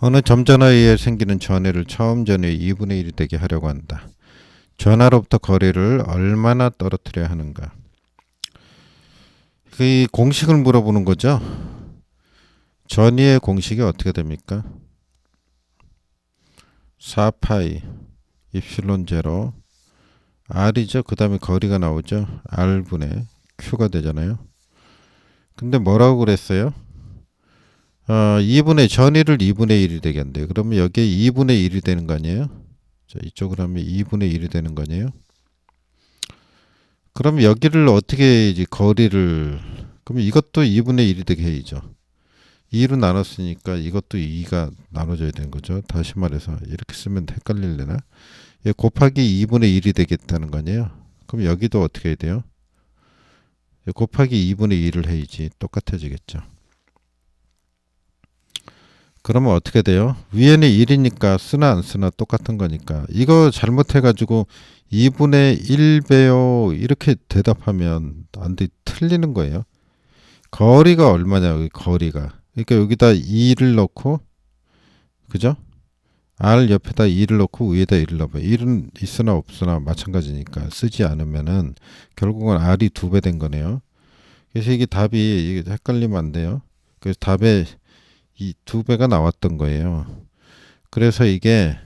어느 점전화에 생기는 전해를 처음 전의 2분의 1이 되게 하려고 한다. 전하로부터 거리를 얼마나 떨어뜨려야 하는가? 그 공식을 물어보는 거죠. 전위의 공식이 어떻게 됩니까? 4파이 입실론 제로 r이죠. 그 다음에 거리가 나오죠. r분의 q가 되잖아요. 근데 뭐라고 그랬어요? 어, 2분의 전위를 2분의 1이 되게 한대요. 그러면 여기에 2분의 1이 되는 거 아니에요? 자, 이쪽으로 하면 2분의 1이 되는 거 아니에요? 그럼 여기를 어떻게 이제 거리를 그럼 이것도 2분의 1이 되게 해야죠. 2로 나눴으니까 이것도 2가 나눠져야 되는 거죠. 다시 말해서 이렇게 쓰면 헷갈릴래나? 얘 곱하기 2분의 1이 되겠다는 거 아니에요? 그럼 여기도 어떻게 해야 돼요? 얘 곱하기 2분의 1을 해야지 똑같아지겠죠. 그러면 어떻게 돼요? 위에는 1이니까 쓰나 안 쓰나 똑같은 거니까 이거 잘못해가지고 2분의 1배요 이렇게 대답하면 안 돼. 틀리는 거예요. 거리가 얼마냐 여기 거리가 그러니까 여기다 2를 넣고 그죠? R 옆에다 2를 넣고 위에다 1을 넣어봐요. 1은 있으나 없으나 마찬가지니까 쓰지 않으면은 결국은 R이 두 배 된 거네요. 그래서 이게 답이 이게 헷갈리면 안 돼요. 그래서 답에 이 두 배가 나왔던 거예요. 그래서 이게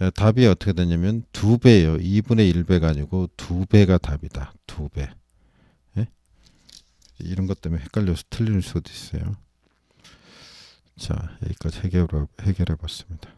어, 답이 어떻게 되냐면 두 배예요. 2분의 1배가 아니고 두 배가 답이다. 두 배. 예? 이런 것 때문에 헷갈려서 틀릴 수도 있어요. 자, 여기까지 해결해 봤습니다.